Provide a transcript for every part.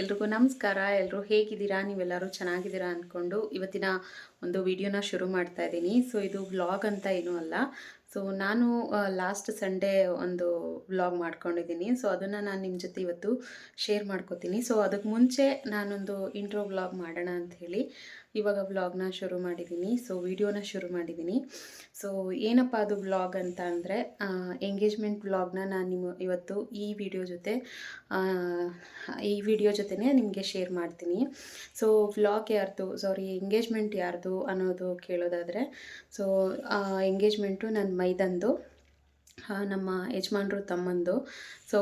ಎಲ್ರಿಗೂ ನಮಸ್ಕಾರ. ಎಲ್ಲರೂ ಹೇಗಿದ್ದೀರಾ? ನೀವೆಲ್ಲರೂ ಚೆನ್ನಾಗಿದ್ದೀರಾ ಅಂದ್ಕೊಂಡು ಇವತ್ತಿನ ಒಂದು ವಿಡಿಯೋನ ಶುರು ಮಾಡ್ತಾ ಇದ್ದೀನಿ. ಸೊ, ಇದು ವ್ಲಾಗ್ ಅಂತ ಏನೂ ಅಲ್ಲ. ಸೊ, ನಾನು ಲಾಸ್ಟ್ ಸಂಡೇ ಒಂದು ವ್ಲಾಗ್ ಮಾಡ್ಕೊಂಡಿದ್ದೀನಿ. ಸೊ, ಅದನ್ನು ನಾನು ನಿಮ್ಮ ಜೊತೆ ಇವತ್ತು ಶೇರ್ ಮಾಡ್ಕೋತೀನಿ. ಸೊ ಅದಕ್ಕೆ ಮುಂಚೆ ನಾನೊಂದು ಇಂಟ್ರೋ ವ್ಲಾಗ್ ಮಾಡೋಣ ಅಂತ ಹೇಳಿ. ಇವಾಗ ವ್ಲಾಗ್ನ ಶುರು ಮಾಡಿದ್ದೀನಿ ಸೊ ವಿಡಿಯೋನ ಶುರು ಮಾಡಿದ್ದೀನಿ ಸೊ ಏನಪ್ಪ ಅದು ವ್ಲಾಗ್ ಅಂತ ಅಂದರೆ ಎಂಗೇಜ್ಮೆಂಟ್ ವ್ಲಾಗ್ನ ನಾನು ನಿಮ್ಮ ಇವತ್ತು ಈ ವಿಡಿಯೋ ಜೊತೆ ಈ ವಿಡಿಯೋ ಜೊತೆನೇ ನಿಮಗೆ ಶೇರ್ ಮಾಡ್ತೀನಿ. ಸೊ ವ್ಲಾಗ್ ಯಾರ್ದು ಸಾರಿ ಎಂಗೇಜ್ಮೆಂಟ್ ಯಾರ್ದು ಅನ್ನೋದು ಕೇಳೋದಾದರೆ ಸೊ ಎಂಗೇಜ್ಮೆಂಟು ನನ್ನ ಮೈದಂದು ನಮ್ಮ ಯಜಮಾನ್ರು ತಮ್ಮಂದು. ಸೊ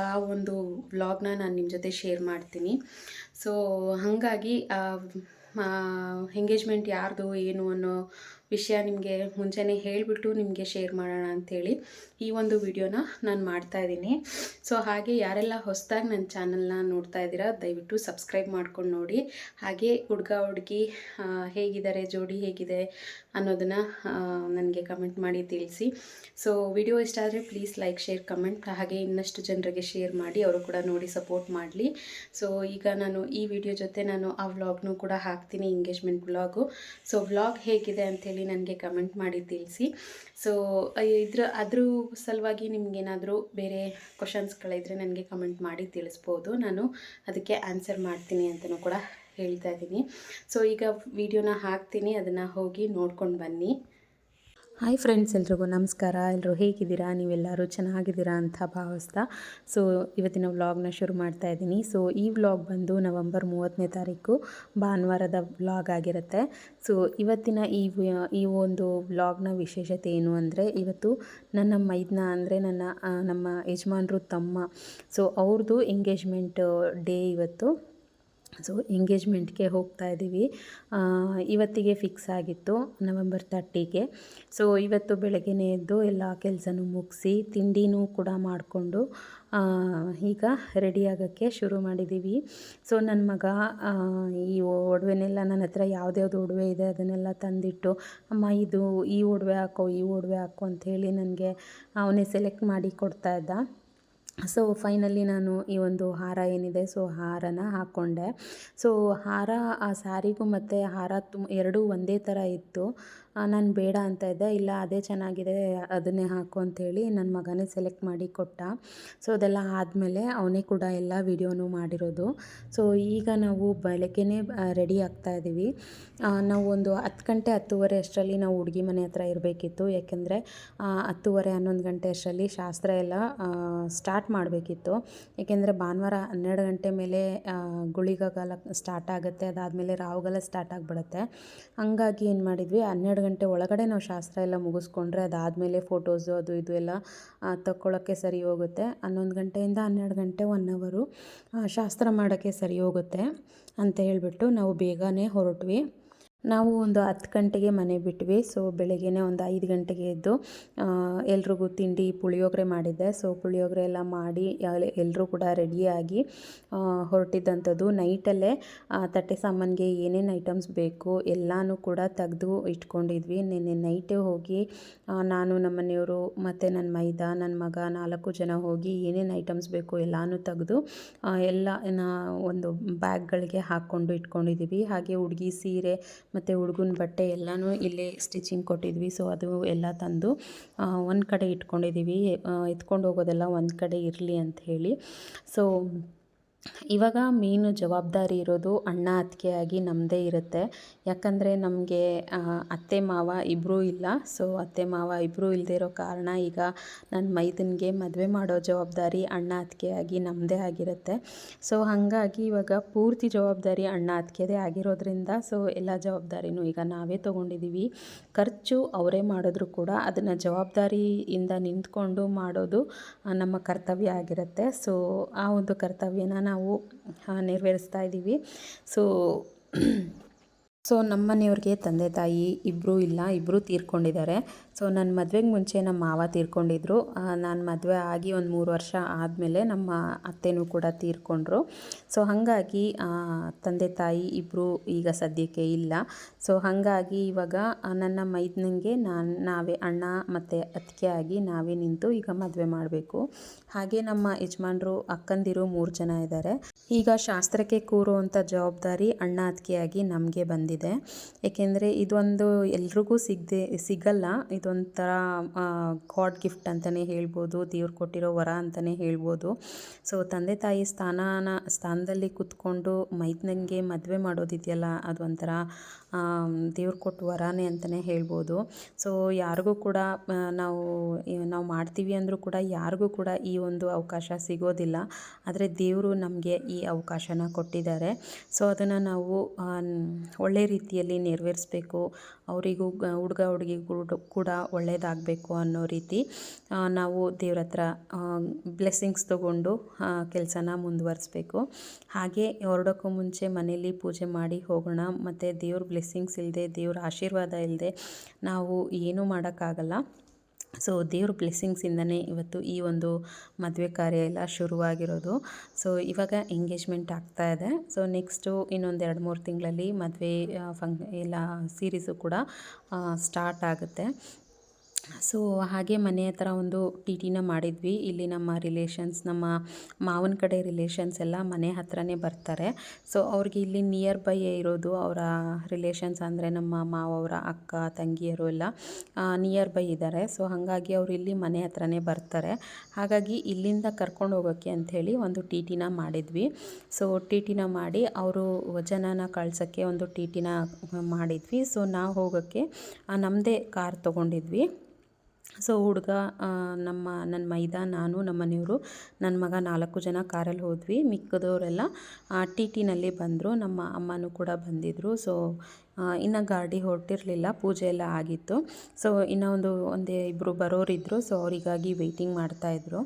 ಆ ಒಂದು ವ್ಲಾಗ್ನ ನಾನು ನಿಮ್ಮ ಜೊತೆ ಶೇರ್ ಮಾಡ್ತೀನಿ. ಸೊ ಹಾಗಾಗಿ ಎಂಗೇಜ್ಮೆಂಟ್ ಯಾರ್ದು ಏನು ಅನ್ನೋ ವಿಷಯ ನಿಮಗೆ ಮುಂಚೆನೇ ಹೇಳಿಬಿಟ್ಟು ನಿಮಗೆ ಶೇರ್ ಮಾಡೋಣ ಅಂಥೇಳಿ ಈ ಒಂದು ವಿಡಿಯೋನ ನಾನು ಮಾಡ್ತಾ ಇದ್ದೀನಿ. ಸೊ ಹಾಗೆ ಯಾರೆಲ್ಲ ಹೊಸದಾಗಿ ನನ್ನ ಚಾನಲ್ನ ನೋಡ್ತಾ ಇದ್ದೀರಾ, ದಯವಿಟ್ಟು ಸಬ್ಸ್ಕ್ರೈಬ್ ಮಾಡ್ಕೊಂಡು ನೋಡಿ. ಹಾಗೆ ಹುಡುಗ, ಹುಡುಗಿ ಹೇಗಿದ್ದಾರೆ, ಜೋಡಿ ಹೇಗಿದೆ ಅನ್ನೋದನ್ನು ನನಗೆ ಕಮೆಂಟ್ ಮಾಡಿ ತಿಳಿಸಿ. ಸೊ ವಿಡಿಯೋ ಇಷ್ಟ ಆದರೆ ಪ್ಲೀಸ್ ಲೈಕ್ ಶೇರ್ ಕಮೆಂಟ್ ಹಾಗೆ ಇನ್ನಷ್ಟು ಜನರಿಗೆ ಶೇರ್ ಮಾಡಿ ಅವರು ಕೂಡ ನೋಡಿ ಸಪೋರ್ಟ್ ಮಾಡಲಿ. ಸೊ ಈಗ ನಾನು ಈ ವಿಡಿಯೋ ಜೊತೆ ನಾನು ಆ ವ್ಲಾಗ್ನು ಕೂಡ ಹಾಕ್ತೀನಿ ಎಂಗೇಜ್ಮೆಂಟ್ ವ್ಲಾಗು ಸೊ ವ್ಲಾಗ್ ಹೇಗಿದೆ ಅಂಥೇಳಿ ನನಗೆ ಕಮೆಂಟ್ ಮಾಡಿ ತಿಳಿಸಿ. ಸೊ ಇದ್ರ, ಅದ್ರ ಸಲುವಾಗಿ ನಿಮಗೇನಾದರೂ ಬೇರೆ ಕ್ವಶನ್ಸ್ಗಳಿದ್ರೆ ನನಗೆ ಕಮೆಂಟ್ ಮಾಡಿ ತಿಳಿಸ್ಬೋದು. ನಾನು ಅದಕ್ಕೆ ಆನ್ಸರ್ ಮಾಡ್ತೀನಿ ಅಂತಲೂ ಕೂಡ ಹೇಳ್ತಾ ಇದ್ದೀನಿ. ಸೊ ಈಗ ವಿಡಿಯೋನ ಹಾಕ್ತೀನಿ. ಅದನ್ನು ಹೋಗಿ ನೋಡ್ಕೊಂಡು ಬನ್ನಿ. ಹಾಯ್ ಫ್ರೆಂಡ್ಸ್ ಎಲ್ರಿಗೂ ನಮಸ್ಕಾರ. ಎಲ್ಲರೂ ಹೇಗಿದ್ದೀರಾ? ನೀವೆಲ್ಲರೂ ಚೆನ್ನಾಗಿದ್ದೀರಾ ಅಂತ ಭಾವಿಸ್ತಾ. ಸೊ ಇವತ್ತಿನ ವ್ಲಾಗ್ನ ಶುರು ಮಾಡ್ತಾ ಇದ್ದೀನಿ. ಸೊ ಈ ವ್ಲಾಗ್ ಬಂದು ನವಂಬರ್ ಮೂವತ್ತನೇ ತಾರೀಕು. ಭಾನುವಾರದ ವ್ಲಾಗ್ ಆಗಿರುತ್ತೆ. ಸೊ ಇವತ್ತಿನ ಈ ಈ ಒಂದು ವ್ಲಾಗ್ನ ವಿಶೇಷತೆ ಏನು ಅಂದರೆ, ಇವತ್ತು ನನ್ನ ಮೈದ್ನ ಅಂದರೆ ನನ್ನ ನಮ್ಮ ಯಜಮಾನ್ರು ತಮ್ಮ. ಸೊ ಅವ್ರದ್ದು ಎಂಗೇಜ್ಮೆಂಟ್ ಡೇ ಇವತ್ತು. ಸೊ ಎಂಗೇಜ್ಮೆಂಟ್ಗೆ ಹೋಗ್ತಾ ಇದ್ದೀವಿ. ಇವತ್ತಿಗೆ ಫಿಕ್ಸ್ ಆಗಿತ್ತು ನವೆಂಬರ್ ತರ್ಟಿಗೆ ಸೊ ಇವತ್ತು ಬೆಳಗ್ಗೆನೇ ಎದ್ದು ಎಲ್ಲ ಕೆಲಸನೂ ಮುಗಿಸಿ, ತಿಂಡಿನೂ ಕೂಡ ಮಾಡಿಕೊಂಡು ಈಗ ರೆಡಿ ಆಗೋಕ್ಕೆ ಶುರು ಮಾಡಿದ್ದೀವಿ. ಸೊ ನನ್ನ ಮಗ ಈ ಒಡವೆನೆಲ್ಲ ನನ್ನ ಹತ್ರ ಯಾವ್ದ್ಯಾವ್ದು ಒಡವೆ ಇದೆ ಅದನ್ನೆಲ್ಲ ತಂದಿಟ್ಟು, ಅಮ್ಮ, ಇದು ಈ ಒಡವೆ ಹಾಕೋ, ಈ ಒಡವೆ ಹಾಕೋ ಅಂಥೇಳಿ ನನಗೆ ಅವನೇ ಸೆಲೆಕ್ಟ್ ಮಾಡಿ ಕೊಡ್ತಾ ಇದ್ದ. ಸೊ ಫೈನಲಿ ನಾನು ಈ ಒಂದು ಹಾರ ಏನಿದೆ ಸೊ ಹಾರನ ಹಾಕ್ಕೊಂಡೆ ಸೊ ಹಾರ, ಆ ಸ್ಯಾರಿಗೂ ಮತ್ತು ಹಾರ ತುಮ್, ಎರಡೂ ಒಂದೇ ಥರ ಇತ್ತು. ನಾನು ಬೇಡ ಅಂತ ಇದ್ದೆ. ಇಲ್ಲ, ಅದೇ ಚೆನ್ನಾಗಿದೆ, ಅದನ್ನೇ ಹಾಕು ಅಂಥೇಳಿ ನನ್ನ ಮಗನೇ ಸೆಲೆಕ್ಟ್ ಮಾಡಿ ಕೊಟ್ಟ. ಸೊ ಅದೆಲ್ಲ ಆದಮೇಲೆ ಅವನೇ ಕೂಡ ಎಲ್ಲ ವಿಡಿಯೋನು ಮಾಡಿರೋದು. ಸೊ ಈಗ ನಾವು ಬೆಳಗ್ಗೆನೇ ರೆಡಿ ಆಗ್ತಾ ಇದ್ದೀವಿ ನಾವು ಒಂದು ಹತ್ತು ಗಂಟೆ, ಹತ್ತುವರೆ ಅಷ್ಟರಲ್ಲಿ ನಾವು ಹುಡುಗಿ ಮನೆ ಹತ್ರ ಇರಬೇಕಿತ್ತು. ಯಾಕೆಂದರೆ ಹತ್ತುವರೆ, ಹನ್ನೊಂದು ಗಂಟೆ ಅಷ್ಟರಲ್ಲಿ ಶಾಸ್ತ್ರ ಎಲ್ಲ ಸ್ಟಾರ್ಟ್ ಮಾಡಬೇಕಿತ್ತು. ಏಕೆಂದರೆ ಭಾನುವಾರ ಹನ್ನೆರಡು ಗಂಟೆ ಮೇಲೆ ಗುಳಿಗಾಲ ಸ್ಟಾರ್ಟ್ ಆಗುತ್ತೆ. ಅದಾದಮೇಲೆ ರಾಹುಗಾಲ ಸ್ಟಾರ್ಟ್ ಆಗಿಬಿಡುತ್ತೆ. ಹಂಗಾಗಿ ಏನು ಮಾಡಿದ್ವಿ, ಹನ್ನೆರಡು ಗಂಟೆ ಒಳಗಡೆ ನಾವು ಶಾಸ್ತ್ರ ಎಲ್ಲ ಮುಗಿಸ್ಕೊಂಡ್ರೆ ಅದಾದಮೇಲೆ ಫೋಟೋಸು ಅದು ಇದು ಎಲ್ಲ ತಕ್ಕೊಳ್ಳೋಕ್ಕೆ ಸರಿ ಹೋಗುತ್ತೆ. ಹನ್ನೊಂದು ಗಂಟೆಯಿಂದ ಹನ್ನೆರಡು ಗಂಟೆ ಒನ್ ಅವರು ಶಾಸ್ತ್ರ ಮಾಡೋಕ್ಕೆ ಸರಿ ಹೋಗುತ್ತೆ ಅಂತ ಹೇಳಿಬಿಟ್ಟು ನಾವು ಬೇಗನೆ ಹೊರಟ್ವಿ. ನಾವು ಒಂದು ಹತ್ತು ಗಂಟೆಗೆ ಮನೆ ಬಿಟ್ವಿ. ಸೊ ಬೆಳಗ್ಗೆನೇ ಒಂದು ಐದು ಗಂಟೆಗೆ ಎದ್ದು ಎಲ್ರಿಗೂ ತಿಂಡಿ, ಪುಳಿಯೋಗರೆ ಮಾಡಿದ್ದೆ. ಸೊ ಪುಳಿಯೋಗರೆ ಎಲ್ಲ ಮಾಡಿ ಎಲ್ಲರೂ ಕೂಡ ರೆಡಿಯಾಗಿ ಹೊರಟಿದ್ದಂಥದ್ದು. ನೈಟಲ್ಲೇ ತಟ್ಟೆ ಸಾಮಾನಿಗೆ ಏನೇನು ಐಟಮ್ಸ್ ಬೇಕು ಎಲ್ಲನೂ ಕೂಡ ತೆಗೆದು ಇಟ್ಕೊಂಡಿದ್ವಿ. ನಿನ್ನೆ ನೈಟೇ ಹೋಗಿ ನಾನು, ನಮ್ಮ ಮನೆಯವರು ಮತ್ತು ನನ್ನ ಮೈದ ನನ್ನ ಮಗ ನಾಲ್ಕು ಜನ ಹೋಗಿ ಏನೇನು ಐಟಮ್ಸ್ ಬೇಕು ಎಲ್ಲನೂ ತೆಗೆದು ಎಲ್ಲ ಒಂದು ಬ್ಯಾಗ್ಗಳಿಗೆ ಹಾಕ್ಕೊಂಡು ಇಟ್ಕೊಂಡಿದ್ದೀವಿ ಹಾಗೆ ಹುಡುಗಿ ಸೀರೆ ಮತ್ತು ಹುಡುಗನ ಬಟ್ಟೆ ಎಲ್ಲನೂ ಇಲ್ಲೇ ಸ್ಟಿಚಿಂಗ್ ಕೊಟ್ಟಿದ್ವಿ. ಸೊ ಅದು ಎಲ್ಲ ತಂದು ಒಂದು ಕಡೆ ಇಟ್ಕೊಂಡಿದ್ದೀವಿ ಎತ್ಕೊಂಡು ಹೋಗೋದೆಲ್ಲ ಒಂದು ಕಡೆ ಇರಲಿ ಅಂತ ಹೇಳಿ. ಸೊ ಇವಾಗ ಮೇನು ಜವಾಬ್ದಾರಿ ಇರೋದು ಅಣ್ಣ ಅತ್ತಿಗೆಯಾಗಿ ನಮ್ಮದೇ ಇರುತ್ತೆ. ಯಾಕಂದರೆ ನಮಗೆ ಅತ್ತೆ ಮಾವ ಇಬ್ಬರೂ ಇಲ್ಲ. ಸೊ ಅತ್ತೆ ಮಾವ ಇಬ್ಬರೂ ಇಲ್ಲದೆ ಇರೋ ಕಾರಣ ಈಗ ನನ್ನ ಮೈದನಿಗೆ ಮದುವೆ ಮಾಡೋ ಜವಾಬ್ದಾರಿ ಅಣ್ಣ ಅತ್ತಿಗೆಯಾಗಿ ನಮ್ಮದೇ ಆಗಿರುತ್ತೆ. ಸೊ ಹಾಗಾಗಿ ಇವಾಗ ಪೂರ್ತಿ ಜವಾಬ್ದಾರಿ ಅಣ್ಣ ಅತ್ತಿಗೆದೇ ಆಗಿರೋದ್ರಿಂದ ಸೊ ಎಲ್ಲ ಜವಾಬ್ದಾರಿನೂ ಈಗ ನಾವೇ ತೊಗೊಂಡಿದ್ದೀವಿ ಖರ್ಚು ಅವರೇ ಮಾಡಿದ್ರು ಕೂಡ ಅದನ್ನು ಜವಾಬ್ದಾರಿಯಿಂದ ನಿಂತ್ಕೊಂಡು ಮಾಡೋದು ನಮ್ಮ ಕರ್ತವ್ಯ ಆಗಿರುತ್ತೆ. ಸೊ ಆ ಒಂದು ಕರ್ತವ್ಯನ ನಾವು ನೆರವೇರಿಸ್ತಾ ಇದ್ದೀವಿ. ಸೊ ಸೊ ನಮ್ಮ ಮನೆಯವ್ರಿಗೆ ತಂದೆ ತಾಯಿ ಇಬ್ಬರೂ ಇಲ್ಲ ಇಬ್ಬರೂ ತೀರ್ಕೊಂಡಿದ್ದಾರೆ. ಸೊ ನನ್ನ ಮದುವೆಗೆ ಮುಂಚೆ ನಮ್ಮ ಮಾವ ತೀರ್ಕೊಂಡಿದ್ರು. ನಾನು ಮದುವೆ ಆಗಿ ಒಂದು ಮೂರು ವರ್ಷ ಆದಮೇಲೆ ನಮ್ಮ ಅತ್ತೆನೂ ಕೂಡ ತೀರ್ಕೊಂಡ್ರು. ಸೊ ಹಾಗಾಗಿ ತಂದೆ ತಾಯಿ ಇಬ್ಬರು ಈಗ ಸದ್ಯಕ್ಕೆ ಇಲ್ಲ. ಸೊ ಹಾಗಾಗಿ ಇವಾಗ ನನ್ನ ಮೈದನಿಗೆ ನಾನು, ನಾವೇ ಅಣ್ಣ ಮತ್ತು ಅತ್ತಿಗೆ ಆಗಿ ನಾವೇ ನಿಂತು ಈಗ ಮದುವೆ ಮಾಡಬೇಕು. ಹಾಗೆ ನಮ್ಮ ಯಜಮಾನ್ರು ಅಕ್ಕಂದಿರು ಮೂರು ಜನ ಇದ್ದಾರೆ ಈಗ ಶಾಸ್ತ್ರಕ್ಕೆ ಕೂರುವಂಥ ಜವಾಬ್ದಾರಿ ಅಣ್ಣ ಅತ್ತಿಗೆಯಾಗಿ ನಮಗೆ ಬಂದಿದೆ. ಏಕೆಂದರೆ ಇದೊಂದು ಎಲ್ರಿಗೂ ಸಿಗದೆ, ಸಿಗಲ್ಲ. ಇದೊಂಥರ ಗಾಡ್ ಗಿಫ್ಟ್ ಅಂತಲೇ ಹೇಳ್ಬೋದು, ದೇವ್ರು ಕೊಟ್ಟಿರೋ ವರ ಅಂತಲೇ ಹೇಳ್ಬೋದು. ಸೊ ತಂದೆ ತಾಯಿ ಸ್ಥಾನನ, ಸ್ಥಾನದಲ್ಲಿ ಕೂತ್ಕೊಂಡು ಮೈದ್ನಂಗೆ ಮದುವೆ ಮಾಡೋದಿದೆಯಲ್ಲ ಅದೊಂಥರ ದೇವ್ರು ಕೊಟ್ಟು ವರನೇ ಅಂತಲೇ ಹೇಳ್ಬೋದು. ಸೊ ಯಾರಿಗೂ ಕೂಡ ನಾವು ನಾವು ಮಾಡ್ತೀವಿ ಅಂದರೂ ಕೂಡ ಯಾರಿಗೂ ಕೂಡ ಈ ಒಂದು ಅವಕಾಶ ಸಿಗೋದಿಲ್ಲ. ಆದರೆ ದೇವರು ನಮಗೆ ಈ ಅವಕಾಶನ ಕೊಟ್ಟಿದ್ದಾರೆ. ಸೊ ಅದನ್ನು ನಾವು ಒಳ್ಳೆ ರೀತಿಯಲ್ಲಿ ನೆರವೇರಿಸ್ಬೇಕು. ಅವರಿಗೂ ಹುಡುಗ ಹುಡುಗಿಗೂ ಕೂಡ ಒಳ್ಳೆಯದಾಗಬೇಕು ಅನ್ನೋ ರೀತಿ ನಾವು ದೇವ್ರ ಹತ್ರ ಬ್ಲೆಸ್ಸಿಂಗ್ಸ್ ತಗೊಂಡು ಕೆಲಸನ ಮುಂದುವರಿಸ್ಬೇಕು. ಹಾಗೆ ಹೊರಡೋಕ್ಕೂ ಮುಂಚೆ ಮನೇಲಿ ಪೂಜೆ ಮಾಡಿ ಹೋಗೋಣ, ಮತ್ತು ದೇವ್ರ ಬ್ಲೆಸ್ಸಿಂಗ್ಸ್ ಇಲ್ಲದೆ ದೇವ್ರ ಆಶೀರ್ವಾದ ಇಲ್ಲದೆ ನಾವು ಏನೂ ಮಾಡೋಕ್ಕಾಗಲ್ಲ. ಸೊ ದೇವ್ರ ಬ್ಲೆಸ್ಸಿಂಗ್ಸಿಂದನೇ ಇವತ್ತು ಈ ಒಂದು ಮದುವೆ ಕಾರ್ಯ ಎಲ್ಲ ಶುರುವಾಗಿರೋದು. ಸೊ ಇವಾಗ ಎಂಗೇಜ್ಮೆಂಟ್ ಆಗ್ತಾ ಇದೆ. ಸೊ ನೆಕ್ಸ್ಟು ಇನ್ನೊಂದು ಎರಡು ಮೂರು ತಿಂಗಳಲ್ಲಿ ಮದುವೆ ಫಂಕ್, ಎಲ್ಲ ಸೀರೀಸು ಕೂಡ ಸ್ಟಾರ್ಟ್ ಆಗುತ್ತೆ. ಸೊ ಹಾಗೆ ಮನೆ ಹತ್ರ ಒಂದು ಟಿ ಟಿನ ಮಾಡಿದ್ವಿ. ಇಲ್ಲಿ ನಮ್ಮ ರಿಲೇಷನ್ಸ್ ನಮ್ಮ ಮಾವನ ಕಡೆ ರಿಲೇಷನ್ಸ್ ಎಲ್ಲ ಮನೆ ಹತ್ರನೇ ಬರ್ತಾರೆ. ಸೊ ಅವ್ರಿಗೆ ಇಲ್ಲಿ ನಿಯರ್ ಬೈಯೇ ಇರೋದು ಅವರ ರಿಲೇಷನ್ಸ್ ಅಂದರೆ ನಮ್ಮ ಮಾವವರ ಅಕ್ಕ, ತಂಗಿಯರು ಎಲ್ಲ ನಿಯರ್ ಬೈ ಇದ್ದಾರೆ. ಸೊ ಹಾಗಾಗಿ ಅವರು ಇಲ್ಲಿ ಮನೆ ಹತ್ರನೇ ಬರ್ತಾರೆ. ಹಾಗಾಗಿ ಇಲ್ಲಿಂದ ಕರ್ಕೊಂಡು ಹೋಗೋಕ್ಕೆ ಅಂಥೇಳಿ ಒಂದು ಟಿ ಟಿನ ಮಾಡಿದ್ವಿ. ಸೊ ಟಿ ಟಿನ ಮಾಡಿ ಅವರು ಜನನ ಕಳ್ಸೋಕ್ಕೆ ಒಂದು ಟಿ ಟಿನ ಮಾಡಿದ್ವಿ. ಸೊ ನಾವು ಹೋಗೋಕ್ಕೆ ನಮ್ಮದೇ ಕಾರ್ ತೊಗೊಂಡಿದ್ವಿ. ಸೊ ಹುಡುಗ ನಮ್ಮ ನನ್ನ ಮೈದ, ನಾನು ನಮ್ಮ ಮನೆಯವರು ನನ್ನ ಮಗ ನಾಲ್ಕು ಜನ ಕಾರಲ್ಲಿ ಹೋದ್ವಿ. ಮಿಕ್ಕದವರೆಲ್ಲ ಟಿ ಟಿನಲ್ಲಿ ಬಂದರು. ನಮ್ಮ ಅಮ್ಮನೂ ಕೂಡ ಬಂದಿದ್ದರು ಸೊ ಇನ್ನು ಗಾಡಿ ಹೊರಟಿರಲಿಲ್ಲ. ಪೂಜೆ ಎಲ್ಲ ಆಗಿತ್ತು. ಸೊ, ಇನ್ನೂ ಒಂದು, ಒಂದೇ ಇಬ್ಬರು ಬರೋರಿದ್ದರು ಸೊ, ಅವರಿಗಾಗಿ ವೆಯ್ಟಿಂಗ್ ಮಾಡ್ತಾಯಿದ್ರು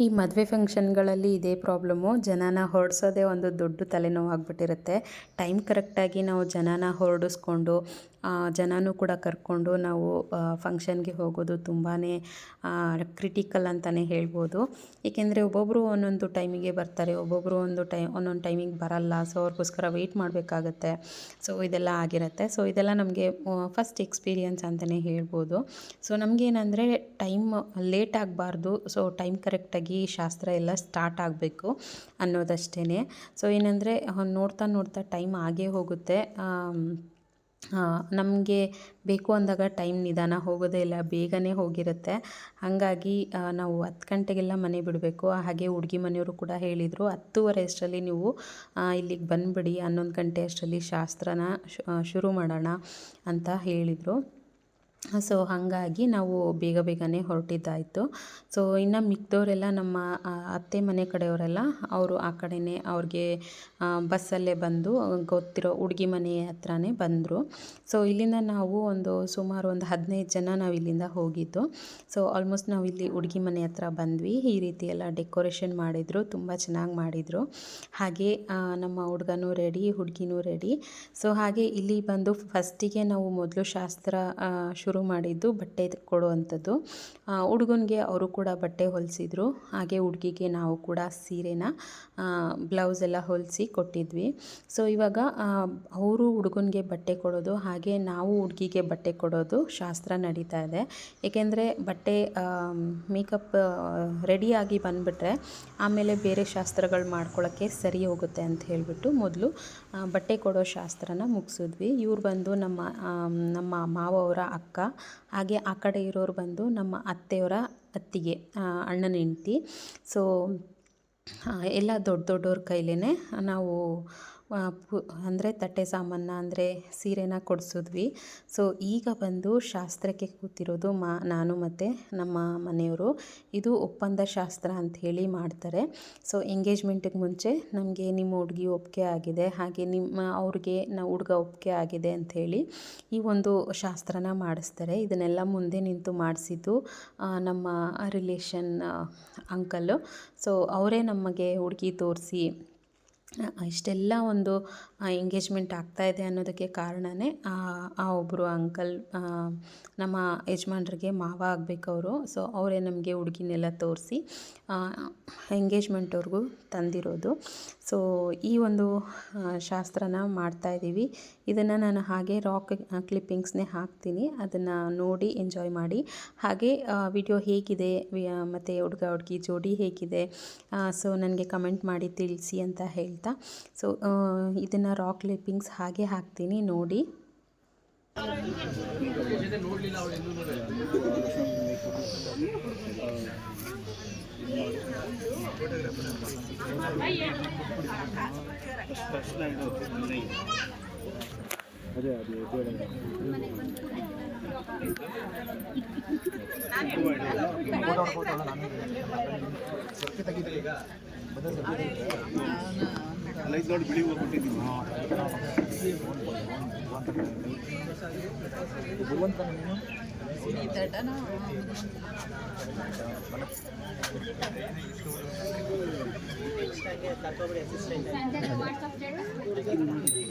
ಈ ಮದುವೆ ಫಂಕ್ಷನ್ಗಳಲ್ಲಿ ಇದೇ ಪ್ರಾಬ್ಲಮ್ಮು ಜನನ ಹೊರಡಿಸೋದೇ ಒಂದು ದೊಡ್ಡ ತಲೆನೋವು ಆಗಿಬಿಟ್ಟಿರುತ್ತೆ. ಟೈಮ್ ಕರೆಕ್ಟಾಗಿ ನಾವು ಜನನ ಹೊರಡಿಸ್ಕೊಂಡು ಜನನೂ ಕೂಡ ಕರ್ಕೊಂಡು ನಾವು ಫಂಕ್ಷನ್ಗೆ ಹೋಗೋದು ತುಂಬಾ ಕ್ರಿಟಿಕಲ್ ಅಂತಲೇ ಹೇಳ್ಬೋದು. ಏಕೆಂದರೆ ಒಬ್ಬೊಬ್ಬರು ಒಂದೊಂದು ಟೈಮಿಗೆ ಬರ್ತಾರೆ ಒಬ್ಬೊಬ್ಬರು ಒಂದು ಟೈಮ್ ಒಂದೊಂದು ಟೈಮಿಗೆ ಬರಲ್ಲ ಸೊ ಅವ್ರಿಗೋಸ್ಕರ ವೆಯ್ಟ್ ಮಾಡಬೇಕಾಗತ್ತೆ. ಸೊ ಇದೆಲ್ಲ ಆಗಿರುತ್ತೆ. ಸೊ ಇದೆಲ್ಲ ನಮಗೆ ಫಸ್ಟ್ ಎಕ್ಸ್ಪೀರಿಯನ್ಸ್ ಅಂತಲೇ ಹೇಳ್ಬೋದು. ಸೊ ನಮಗೇನಂದರೆ ಟೈಮ್ ಲೇಟ್ ಆಗಬಾರ್ದು. ಸೊ ಟೈಮ್ ಕರೆಕ್ಟಾಗಿ ಶಾಸ್ತ್ರ ಎಲ್ಲ ಸ್ಟಾರ್ಟ್ ಆಗಬೇಕು ಅನ್ನೋದಷ್ಟೇ ಸೊ ಏನಂದರೆ ನೋಡ್ತಾ ನೋಡ್ತಾ ಟೈಮ್ ಆಗೇ ಹೋಗುತ್ತೆ. ನಮಗೆ ಬೇಕು ಅಂದಾಗ ಟೈಮ್ ನಿಧಾನ ಹೋಗೋದೇ ಇಲ್ಲ, ಬೇಗನೆ ಹೋಗಿರುತ್ತೆ. ಹಾಗಾಗಿ ನಾವು ಹತ್ತು ಗಂಟೆಗೆಲ್ಲ ಮನೆ ಬಿಡಬೇಕು. ಹಾಗೆ ಹುಡುಗಿ ಮನೆಯವರು ಕೂಡ ಹೇಳಿದರು, ಹತ್ತುವರೆ ಅಷ್ಟರಲ್ಲಿ ನೀವು ಇಲ್ಲಿಗೆ ಬಂದುಬಿಡಿ, ಹನ್ನೊಂದು ಗಂಟೆ ಅಷ್ಟರಲ್ಲಿ ಶಾಸ್ತ್ರನ ಶುರು ಮಾಡೋಣ ಅಂತ ಹೇಳಿದರು. ಸೊ ಹಾಗಾಗಿ ನಾವು ಬೇಗ ಬೇಗನೆ ಹೊರಟಿದ್ದಾಯಿತು. ಸೊ ಇನ್ನು ಮಿಕ್ದವರೆಲ್ಲ ನಮ್ಮ ಅತ್ತೆ ಮನೆ ಕಡೆಯವರೆಲ್ಲ ಅವರು ಆ ಕಡೆಯೇ ಅವ್ರಿಗೆ ಬಸ್ಸಲ್ಲೇ ಬಂದು ಗೊತ್ತಿರೋ ಹುಡುಗಿ ಮನೆ ಹತ್ರನೇ ಬಂದರು. ಸೊ ಇಲ್ಲಿಂದ ನಾವು ಒಂದು ಸುಮಾರು ಒಂದು ಹದಿನೈದು ಜನ ನಾವು ಇಲ್ಲಿಂದ ಹೋಗಿದ್ದು. ಸೊ ಆಲ್ಮೋಸ್ಟ್ ನಾವು ಇಲ್ಲಿ ಹುಡುಗಿ ಮನೆ ಹತ್ರ ಬಂದ್ವಿ. ಈ ರೀತಿ ಎಲ್ಲ ಡೆಕೋರೇಷನ್ ಮಾಡಿದರು. ತುಂಬ ಚೆನ್ನಾಗಿ ಮಾಡಿದರು. ಹಾಗೆ ನಮ್ಮ ಹುಡುಗನೂ ರೆಡಿ ಹುಡುಗಿನೂ ರೆಡಿ. ಸೊ ಹಾಗೆ ಇಲ್ಲಿ ಬಂದು ಫಸ್ಟಿಗೆ ನಾವು ಮೊದಲು ಶಾಸ್ತ್ರ ಆ, ಶುರು ಮಾಡಿದ್ದು ಬಟ್ಟೆ ಕೊಡುವಂಥದ್ದು. ಹುಡುಗನಿಗೆ ಅವರು ಕೂಡ ಬಟ್ಟೆ ಹೊಲಿಸಿದ್ರು. ಹಾಗೆ ಹುಡುಗಿಗೆ ನಾವು ಕೂಡ ಸೀರೆನ ಬ್ಲೌಸ್ ಎಲ್ಲ ಹೊಲಿಸಿ ಕೊಟ್ಟಿದ್ವಿ. ಸೊ ಇವಾಗ ಅವರು ಹುಡುಗನಿಗೆ ಬಟ್ಟೆ ಕೊಡೋದು, ಹಾಗೆ ನಾವು ಹುಡುಗಿಗೆ ಬಟ್ಟೆ ಕೊಡೋದು ಶಾಸ್ತ್ರ ನಡೀತಾ ಇದೆ. ಏಕೆಂದರೆ ಬಟ್ಟೆ ಮೇಕಪ್ ರೆಡಿಯಾಗಿ ಬಂದುಬಿಟ್ರೆ ಆಮೇಲೆ ಬೇರೆ ಶಾಸ್ತ್ರಗಳು ಮಾಡ್ಕೊಳ್ಳೋಕ್ಕೆ ಸರಿ ಹೋಗುತ್ತೆ ಅಂತ ಹೇಳಿಬಿಟ್ಟು ಮೊದಲು ಬಟ್ಟೆ ಕೊಡೋ ಶಾಸ್ತ್ರನ ಮುಗಿಸಿದ್ವಿ. ಇವ್ರು ಬಂದು ನಮ್ಮ ನಮ್ಮ ಮಾವವರ ಅಕ್ಕ, ಹಾಗೆ ಆ ಕಡೆ ಇರೋರು ಬಂದು ನಮ್ಮ ಅತ್ತೆಯವರ ಅತ್ತಿಗೆ ಅಣ್ಣನ ಹೆಂಡ್ತಿ. ಸೊ ಎಲ್ಲ ದೊಡ್ಡ ದೊಡ್ಡವ್ರ ಕೈಲೇ ನಾವು ಪು ಅಂದರೆ ತಟ್ಟೆ ಸಾಮಾನ ಅಂದರೆ ಸೀರೆನ ಕೊಡಿಸಿದ್ವಿ. ಸೊ ಈಗ ಬಂದು ಶಾಸ್ತ್ರಕ್ಕೆ ಕೂತಿರೋದು ಮಾ, ನಾನು ಮತ್ತು ನಮ್ಮ ಮನೆಯವರು. ಇದು ಒಪ್ಪಂದ ಶಾಸ್ತ್ರ ಅಂಥೇಳಿ ಮಾಡ್ತಾರೆ. ಸೊ ಎಂಗೇಜ್ಮೆಂಟಿಗೆ ಮುಂಚೆ ನಮಗೆ ನಿಮ್ಮ ಹುಡುಗಿ ಒಪ್ಪಿಗೆ ಆಗಿದೆ. ಹಾಗೆ ನಿಮ್ಮ ಅವ್ರಿಗೆ ನಾವು ಹುಡುಗ ಒಪ್ಪಿಗೆ ಆಗಿದೆ ಅಂಥೇಳಿ ಈ ಒಂದು ಶಾಸ್ತ್ರನ ಮಾಡಿಸ್ತಾರೆ. ಇದನ್ನೆಲ್ಲ ಮುಂದೆ ನಿಂತು ಮಾಡಿಸಿದ್ದು ನಮ್ಮ ರಿಲೇಷನ್ ಅಂಕಲ್ಲು ಸೊ ಅವರೇ ನಮಗೆ ಹುಡುಗಿ ತೋರಿಸಿ ಇಷ್ಟೆಲ್ಲ ಒಂದು ಎಂಗೇಜ್ಮೆಂಟ್ ಆಗ್ತಾಯಿದೆ ಅನ್ನೋದಕ್ಕೆ ಕಾರಣವೇ ಆ ಒಬ್ಬರು ಅಂಕಲ್ ನಮ್ಮ ಯಜಮಾನ್ರಿಗೆ ಮಾವ ಆಗಬೇಕು ಅವರು. ಸೊ ಅವರೇ ನಮಗೆ ಹುಡುಗಿನೆಲ್ಲ ತೋರಿಸಿ ಎಂಗೇಜ್ಮೆಂಟ್ವರೆಗೂ ತಂದಿರೋದು. ಸೊ ಈ ಒಂದು ಶಾಸ್ತ್ರನ ಮಾಡ್ತಾಯಿದ್ದೀವಿ ಇದನ್ನು ನಾನು ಹಾಗೆ ರಾಕ್ ಕ್ಲಿಪ್ಪಿಂಗ್ಸ್ನೇ ಹಾಕ್ತೀನಿ. ಅದನ್ನು ನೋಡಿ ಎಂಜಾಯ್ ಮಾಡಿ. ಹಾಗೆ ವಿಡಿಯೋ ಹೇಗಿದೆ? ಮತ್ತು ಹುಡುಗ, ಹುಡುಗಿ ಜೋಡಿ ಹೇಗಿದೆ? ಸೊ ನನಗೆ ಕಮೆಂಟ್ ಮಾಡಿ ತಿಳಿಸಿ ಅಂತ ಹೇಳ್ತಾ. ಸೊ ಇದನ್ನು ರಾಕ್ ಕ್ಲಿಪ್ಪಿಂಗ್ಸ್ ಹಾಗೆ ಹಾಕ್ತೀನಿ. ನೋಡಿ. ಅದೇ ಅದೇ ಬೇಡ ಲೈಟ್ ನೋಡಿ ಬಿಳಿ ಹೂವು ಕೊಟ್ಟಿದ್ದೀನಿ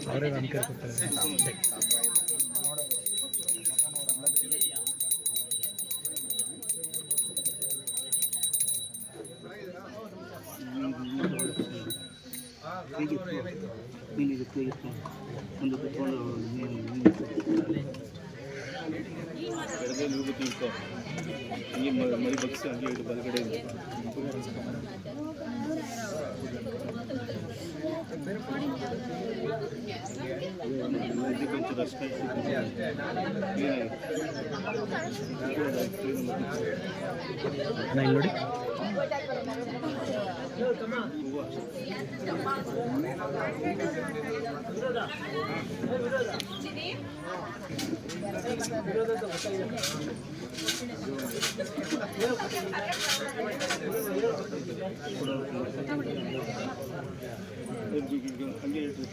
ಅವರೇ ನನ್ನ ಕೈ ಕೊಡ್ತಾರೆ ನೀನು ಕೂಗಿತ್ತು ಒಂದು ಕುತ್ಕೊಂಡು ಎಡಗೈ ಹೋಗುತ್ತೆ ಇಟ್ಕೋ ಹಂಗೆ ಮ- ಮರಿ ಬಗ್ಸಿ ಹಂಗೆ ಇಡು ಬಲಗಡೆ ಇದಕ್ಕೆ ಒಂಚೂರು ಅಷ್ಟೇ ನೋಡಿ. ಹಂಗೆ ಇಡ್ರಿ.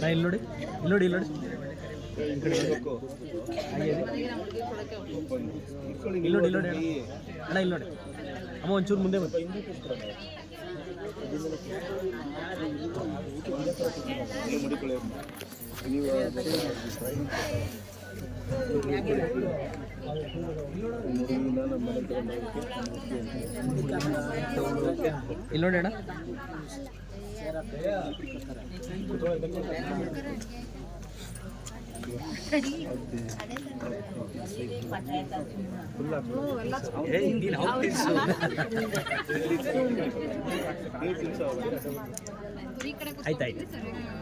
ನಾ ಇಲ್ಲಿ ನೋಡಿ ಇಲ್ಲಿ ನೋಡಿ ಇಲ್ಲಿ ನೋಡಿ. ಇಲ್ಲಿ ನೋಡಿ ಇಲ್ಲಿ ನೋಡಿ. ಅಣ್ಣ. ಇಲ್ಲಿ ನೋಡಿ. ಅಮ್ಮ ಒಂಚೂರು ಮುಂದೆ ಬಂದು ನೀವು ಇಲ್ಲಿ ನೋಡಿ ಅಣ್ಣ. ನೀವು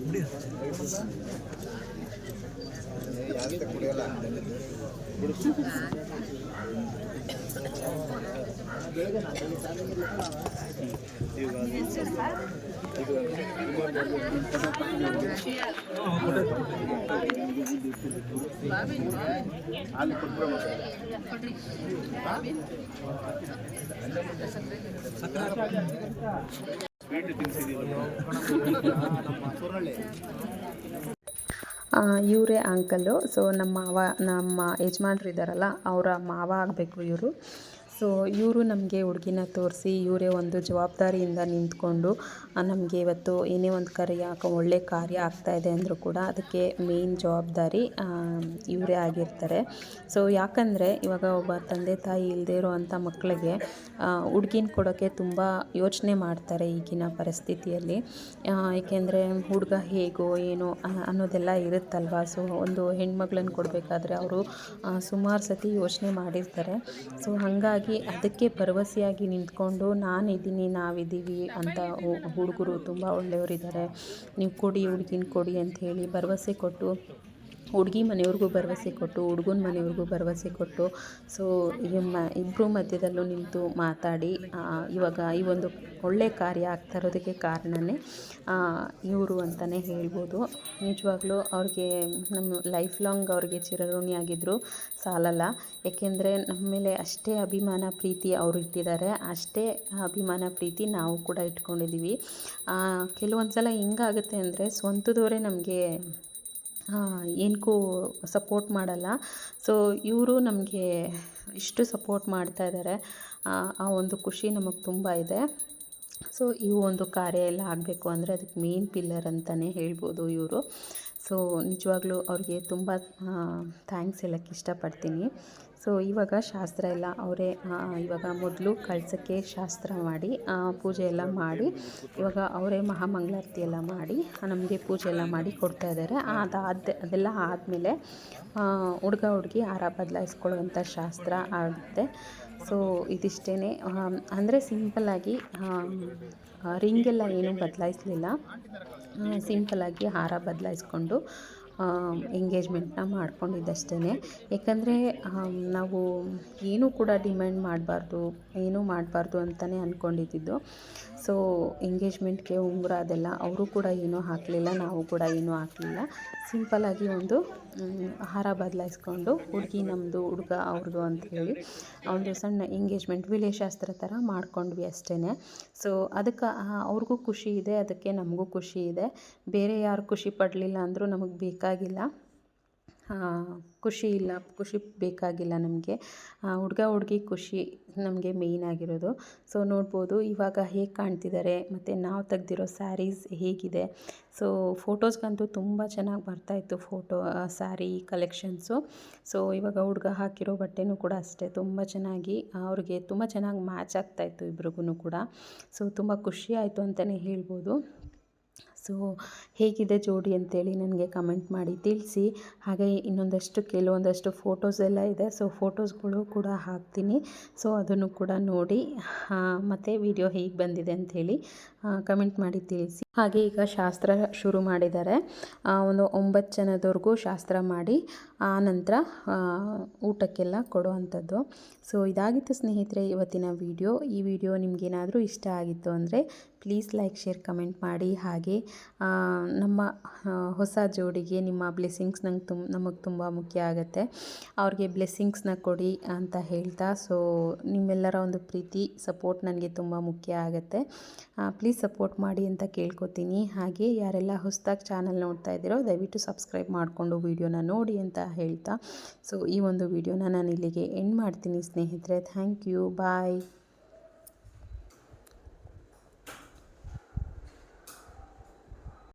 ಆಯ್ತು ಆಯ್ತು ಈ ಪೋಷನ್ ಈ ಪೋಷನ್ ಅವ್ರಿಗೆ ಕೊಡ್ತೀನಿ ಬೇರೆ ನೀವು ಹಾಲು ಕುಡ್ಸು. ಕೊಡು, ಕೊಡು. ಯಾರಿಂದ ಕುಡಿಯಲ್ಲ ಕುಡಿಸು. ಈಗ ಇದು ಹಾಲು ಕೊಟ್ಬಿಡಮ್ಮ ಸ್ವೀಟ್ ತಿನ್ಸಿದ್ದೀವಿ ಇವರೇ ಅಂಕಲ್ಲು ಸೊ ನಮ್ಮ ಮಾವ ನಮ್ಮ ಯಜಮಾನ್ರು ಇದ್ದಾರಲ್ಲ ಅವರ ಮಾವ ಆಗಬೇಕು ಇವರು. ಸೊ ಇವರು ನಮಗೆ ಹುಡುಗಿನ ತೋರಿಸಿ ಇವರೇ ಒಂದು ಜವಾಬ್ದಾರಿಯಿಂದ ನಿಂತ್ಕೊಂಡು ನಮಗೆ ಇವತ್ತು ಏನೇ ಒಂದು ಕಾರ್ಯ ಒಳ್ಳೆ ಕಾರ್ಯ ಆಗ್ತಾ ಇದೆ ಅಂದರೂ ಕೂಡ ಅದಕ್ಕೆ ಮೇನ್ ಜವಾಬ್ದಾರಿ ಇವರೇ ಆಗಿರ್ತಾರೆ. ಸೊ ಯಾಕಂದರೆ ಇವಾಗ ಒಬ್ಬ ತಂದೆ ತಾಯಿ ಇಲ್ಲದೇ ಇರೋವಂಥ ಮಕ್ಕಳಿಗೆ ಹುಡುಗಿನ ಕೊಡೋಕ್ಕೆ ತುಂಬ ಯೋಚನೆ ಮಾಡ್ತಾರೆ ಈಗಿನ ಪರಿಸ್ಥಿತಿಯಲ್ಲಿ. ಏಕೆಂದರೆ ಹುಡುಗ ಹೇಗೋ ಏನೋ ಅನ್ನೋದೆಲ್ಲ ಇರುತ್ತಲ್ವ? ಸೊ ಒಂದು ಹೆಣ್ಮಗಳನ್ನು ಕೊಡಬೇಕಾದ್ರೆ ಅವರು ಸುಮಾರು ಸತಿ ಯೋಚನೆ ಮಾಡಿರ್ತಾರೆ. ಸೊ ಹಾಗಾಗಿ ಅದಕ್ಕೆ ಭರವಸೆಯಾಗಿ ನಿಂತ್ಕೊಂಡು, ನಾನಿದ್ದೀನಿ, ನಾವಿದ್ದೀವಿ ಅಂತ ಹುಡುಗರು ತುಂಬ ಒಳ್ಳೆಯವರಿದ್ದಾರೆ. ನೀವು ಕೊಡಿ, ಹುಡುಗಿನ ಕೊಡಿ ಅಂತ ಹೇಳಿ ಭರವಸೆ ಕೊಟ್ಟು ಹುಡುಗಿ ಮನೆಯವ್ರಿಗೂ ಭರವಸೆ ಕೊಟ್ಟು, ಹುಡುಗನ ಮನೆಯವ್ರಿಗೂ ಭರವಸೆ ಕೊಟ್ಟು ಸೊ ಇಬ್ಬರು ಮಧ್ಯದಲ್ಲೂ ನಿಂತು ಮಾತಾಡಿ ಇವಾಗ ಈ ಒಂದು ಒಳ್ಳೆ ಕಾರ್ಯ ಆಗ್ತಾ ಇರೋದಕ್ಕೆ ಕಾರಣವೇ ಇವರು ಅಂತಲೇ ಹೇಳ್ಬೋದು. ನಿಜವಾಗ್ಲೂ ಅವ್ರಿಗೆ ನಮ್ಮ ಲೈಫ್ ಲಾಂಗ್ ಅವ್ರಿಗೆ ಚಿರಋಣಿಯಾಗಿದ್ದರು ಸಾಲಲ್ಲ. ಏಕೆಂದರೆ ನಮ್ಮ ಮೇಲೆ ಅಷ್ಟೇ ಅಭಿಮಾನ, ಪ್ರೀತಿ ಅವರು ಇಟ್ಟಿದ್ದಾರೆ. ಅಷ್ಟೇ ಅಭಿಮಾನ, ಪ್ರೀತಿ ನಾವು ಕೂಡ ಇಟ್ಕೊಂಡಿದ್ದೀವಿ. ಕೆಲವೊಂದು ಸಲ ಹೆಂಗಾಗುತ್ತೆ ಅಂದರೆ ಸ್ವಂತದವರೇ ನಮಗೆ ಏನಕ್ಕೂ ಸಪೋರ್ಟ್ ಮಾಡಲ್ಲ. ಸೊ ಇವರು ನಮಗೆ ಇಷ್ಟು ಸಪೋರ್ಟ್ ಮಾಡ್ತಾ ಇದ್ದಾರೆ ಆ ಒಂದು ಖುಷಿ ನಮಗೆ ತುಂಬ ಇದೆ. ಸೊ ಈ ಒಂದು ಕಾರ್ಯ ಎಲ್ಲ ಆಗಬೇಕು ಅಂದರೆ ಅದಕ್ಕೆ ಮೇನ್ ಪಿಲ್ಲರ್ ಅಂತಲೇ ಹೇಳ್ಬೋದು ಇವರು. ಸೊ ನಿಜವಾಗ್ಲೂ ಅವ್ರಿಗೆ ತುಂಬ ಥ್ಯಾಂಕ್ಸ್ ಹೇಳೋಕ್ಕೆ ಇಷ್ಟಪಡ್ತೀನಿ. ಸೊ, ಇವಾಗ ಶಾಸ್ತ್ರ ಎಲ್ಲ ಅವರೇ ಇವಾಗ ಮೊದಲು ಕಳ್ಸಕ್ಕೆ ಶಾಸ್ತ್ರ ಮಾಡಿ ಪೂಜೆ ಎಲ್ಲ ಮಾಡಿ, ಇವಾಗ ಅವರೇ ಮಹಾಮಂಗಳಾರತಿ ಎಲ್ಲ ಮಾಡಿ, ನಮಗೆ ಪೂಜೆ ಎಲ್ಲ ಮಾಡಿ ಕೊಡ್ತಾ ಇದ್ದಾರೆ. ಅದಾದ ಅದೆಲ್ಲ ಆದಮೇಲೆ ಹುಡುಗ ಹುಡುಗಿ ಹಾರ ಬದಲಾಯಿಸ್ಕೊಳ್ಳುವಂಥ ಶಾಸ್ತ್ರ ಆಗುತ್ತೆ. ಸೊ ಇದಿಷ್ಟೇ ಅಂದರೆ ಸಿಂಪಲ್ಲಾಗಿ ರಿಂಗೆಲ್ಲ ಏನೂ ಬದಲಾಯಿಸಲಿಲ್ಲ. ಸಿಂಪಲ್ಲಾಗಿ ಹಾರ ಬದಲಾಯಿಸ್ಕೊಂಡು ಎಂಗೇಜ್ಮೆಂಟ್ನ ಮಾಡ್ಕೊಂಡಿದ್ದಷ್ಟೇ ಯಾಕಂದರೆ ನಾವು ಏನೂ ಕೂಡ ಡಿಮ್ಯಾಂಡ್ ಮಾಡಬಾರ್ದು ಏನೂ ಮಾಡಬಾರ್ದು ಅಂತಲೇ ಅಂದ್ಕೊಂಡಿದ್ದು ಸೊ ಎಂಗೇಜ್ಮೆಂಟ್ಗೆ ಉಂಗುರ ಅದೆಲ್ಲ ಅವರು ಕೂಡ ಏನೂ ಹಾಕಲಿಲ್ಲ, ನಾವು ಕೂಡ ಏನೂ ಹಾಕಲಿಲ್ಲ. ಸಿಂಪಲ್ಲಾಗಿ ಒಂದು ಹಾರ ಬದಲಾಯಿಸ್ಕೊಂಡು ಹುಡುಗಿ ನಮ್ಮದು ಹುಡುಗ ಅವ್ರದ್ದು ಅಂತ ಹೇಳಿ ಒಂದು ಸಣ್ಣ ಎಂಗೇಜ್ಮೆಂಟ್ ವಿಲೇಶಾಸ್ತ್ರ ಥರ ಮಾಡ್ಕೊಂಡ್ವಿ ಅಷ್ಟೇ ಸೊ ಅದಕ್ಕೆ ಅವ್ರಿಗೂ ಖುಷಿ ಇದೆ, ಅದಕ್ಕೆ ನಮಗೂ ಖುಷಿ ಇದೆ. ಬೇರೆ ಯಾರು ಖುಷಿ ಪಡಲಿಲ್ಲ ಅಂದರೂ ನಮಗೆ ಬೇಕಾಗಿಲ್ಲ. ಖುಷಿ ಇಲ್ಲ, ಖುಷಿ ಬೇಕಾಗಿಲ್ಲ ನಮಗೆ. ಹುಡುಗ ಹುಡುಗಿ ಖುಷಿ ನಮಗೆ ಮೇಯ್ನ್ ಆಗಿರೋದು. ಸೊ ನೋಡ್ಬೋದು ಇವಾಗ ಹೇಗೆ ಕಾಣ್ತಿದ್ದಾರೆ ಮತ್ತು ನಾವು ತೆಗ್ದಿರೋ ಸ್ಯಾರೀಸ್ ಹೇಗಿದೆ. ಸೊ ಫೋಟೋಸ್ಗಂತೂ ತುಂಬ ಚೆನ್ನಾಗಿ ಬರ್ತಾಯಿತ್ತು ಫೋಟೋ ಸ್ಯಾರಿ ಕಲೆಕ್ಷನ್ಸು ಸೊ ಇವಾಗ ಹುಡುಗ ಹಾಕಿರೋ ಬಟ್ಟೆನೂ ಕೂಡ ಅಷ್ಟೇ, ತುಂಬ ಚೆನ್ನಾಗಿ, ಅವ್ರಿಗೆ ತುಂಬ ಚೆನ್ನಾಗಿ ಮ್ಯಾಚ್ ಆಗ್ತಾಯಿತ್ತು ಇಬ್ರಿಗೂ ಕೂಡ. ಸೊ ತುಂಬ ಖುಷಿ ಆಯಿತು ಅಂತಲೇ ಹೇಳ್ಬೋದು. ಸೊ ಹೇಗಿದೆ ಜೋಡಿ ಅಂತೇಳಿ ನನಗೆ ಕಮೆಂಟ್ ಮಾಡಿ ತಿಳಿಸಿ. ಹಾಗೆ ಇನ್ನೊಂದಷ್ಟು ಕೆಲವೊಂದಷ್ಟು ಫೋಟೋಸ್ ಎಲ್ಲ ಇದೆ. ಸೊ ಫೋಟೋಸ್ಗಳು ಕೂಡ ಹಾಕ್ತೀನಿ. ಸೊ ಅದನ್ನು ಕೂಡ ನೋಡಿ. ಮತ್ತು ವಿಡಿಯೋ ಹೇಗೆ ಬಂದಿದೆ ಅಂಥೇಳಿ ಕಮೆಂಟ್ ಮಾಡಿ ತಿಳಿಸಿ. ಹಾಗೆ ಈಗ ಶಾಸ್ತ್ರ ಶುರು ಮಾಡಿದ್ದಾರೆ. ಒಂದು ಒಂಬತ್ತು ಜನದವರೆಗೂ ಶಾಸ್ತ್ರ ಮಾಡಿ, ಆ ನಂತರ ಊಟಕ್ಕೆಲ್ಲ ಕೊಡುವಂಥದ್ದು. ಸೊ, ಇದಾಗಿತ್ತು ಸ್ನೇಹಿತರೆ ಇವತ್ತಿನ ವಿಡಿಯೋ. ಈ ವಿಡಿಯೋ ನಿಮಗೇನಾದರೂ ಇಷ್ಟ ಆಗಿತ್ತು ಅಂದರೆ ಪ್ಲೀಸ್ ಲೈಕ್ ಶೇರ್ ಕಮೆಂಟ್ ಮಾಡಿ. ಹಾಗೆ ನಮ್ಮ ಹೊಸ ಜೋಡಿಗೆ ನಿಮ್ಮ ಬ್ಲೆಸ್ಸಿಂಗ್ಸ್ ನಂಗೆ ತುಂಬ ನಮಗೆ ತುಂಬ ಮುಖ್ಯ ಆಗುತ್ತೆ. ಅವ್ರಿಗೆ ಬ್ಲೆಸ್ಸಿಂಗ್ಸ್ನ ಕೊಡಿ ಅಂತ ಹೇಳ್ತಾ, ಸೊ, ನಿಮ್ಮೆಲ್ಲರ ಒಂದು ಪ್ರೀತಿ ಸಪೋರ್ಟ್ ನನಗೆ ತುಂಬ ಮುಖ್ಯ ಆಗುತ್ತೆ. ಪ್ಲೀಸ್ ಸಪೋರ್ಟ್ ಮಾಡಿ ಅಂತ ಕೇಳ್ಕೊತೀನಿ. ಹಾಗೆ ಯಾರೆಲ್ಲ ಹೊಸದಾಗಿ ಚಾನಲ್ ನೋಡ್ತಾ ಇದ್ದೀರೋ, ದಯವಿಟ್ಟು ಸಬ್ಸ್ಕ್ರೈಬ್ ಮಾಡಿಕೊಂಡು ವೀಡಿಯೋನ ನೋಡಿ ಅಂತ ಹೇಳ್ತಾ. ಸೊ ಈ ಒಂದು ವೀಡಿಯೋನ ನಾನು ಇಲ್ಲಿಗೆ ಎಂಡ್ ಮಾಡ್ತೀನಿ ಸ್ನೇಹಿತರೆ. Thank you bye